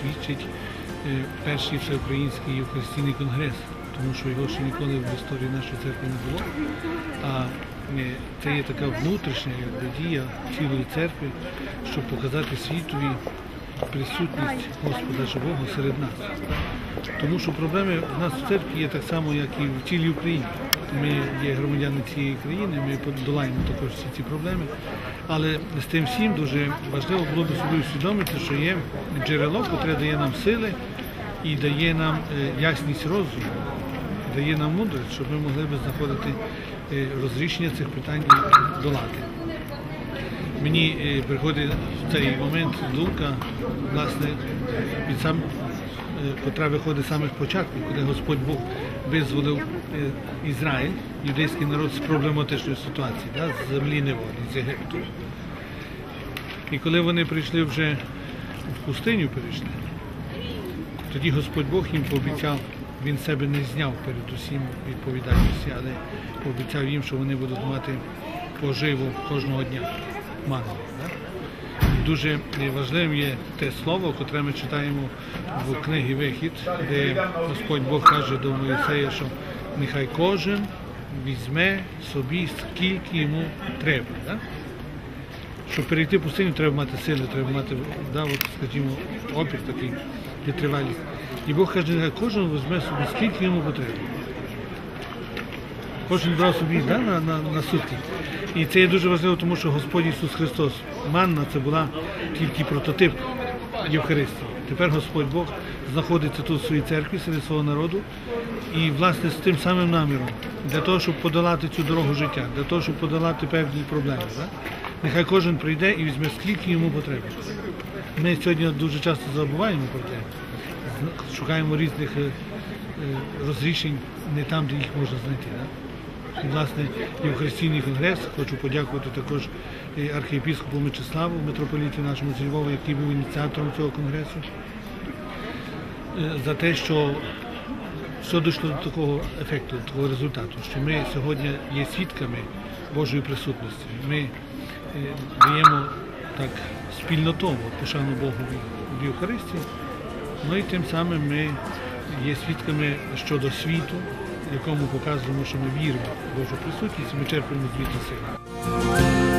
свідчить е, перший всеукраїнський Євхаристійний конгрес, тому що його ще ніколи в історії нашої церкви не було. А е, це є така внутрішня дія цілої церкви, щоб показати світові присутність Господа Живого серед нас. Тому що проблеми в нас в церкві є так само, як і в цілій Україні. Ми є громадяни цієї країни, ми подолаємо також всі ці проблеми. Але з тим всім дуже важливо було б собі усвідомити, що є джерело, яке дає нам сили і дає нам е, ясність розуму, дає нам мудрість, щоб ми могли б знаходити е, розрішення цих питань і долати. Мені е, приходить в цей момент думка, власне, від сам, е, котра виходить саме з початку, коли Господь Бог визволив е, Ізраїль, юдейський народ з проблематичної ситуації, да, з землі неволі, з Єгипту. І коли вони прийшли вже в пустиню перейшли, тоді Господь Бог їм пообіцяв, він себе не зняв перед усім відповідальності, але пообіцяв їм, що вони будуть мати поживу кожного дня. Ману, Дуже важливим є те слово, котре ми читаємо в книгі Вихід, де Господь Бог каже до Моїсея, що нехай кожен візьме собі скільки йому треба. Да? Щоб перейти пустиню, треба мати сили, треба мати, да, от, скажімо, опір такий, витривалість. І Бог каже, нехай кожен візьме собі, скільки йому потрібно. Кожен брав собі да, на, на, на сутки. І це є дуже важливо, тому що Господь Ісус Христос, манна це була тільки прототип Євхаристії. Тепер Господь Бог знаходиться тут в своїй церкві серед свого народу і власне з тим самим наміром, для того, щоб подолати цю дорогу життя, для того, щоб подолати певні проблеми. Да? Нехай кожен прийде і візьме скільки йому потрібно. Ми сьогодні дуже часто забуваємо про те, шукаємо різних е, е, розрішень не там, де їх можна знайти. Да? Власне, Євхаристійний конгрес, хочу подякувати також е, архієпіскопу Мечиславу, митрополіті нашому з Львова, який був ініціатором цього конгресу, е, за те, що все дійшло до такого ефекту, до такого результату, що ми сьогодні є свідками Божої присутності. Ми е, даємо так спільнотово пошану Богу в Євхаристії, ну і тим самим ми є свідками щодо світу, якому показуємо, що ми віримо в Божу присутність, ми черпаємо звідти сили.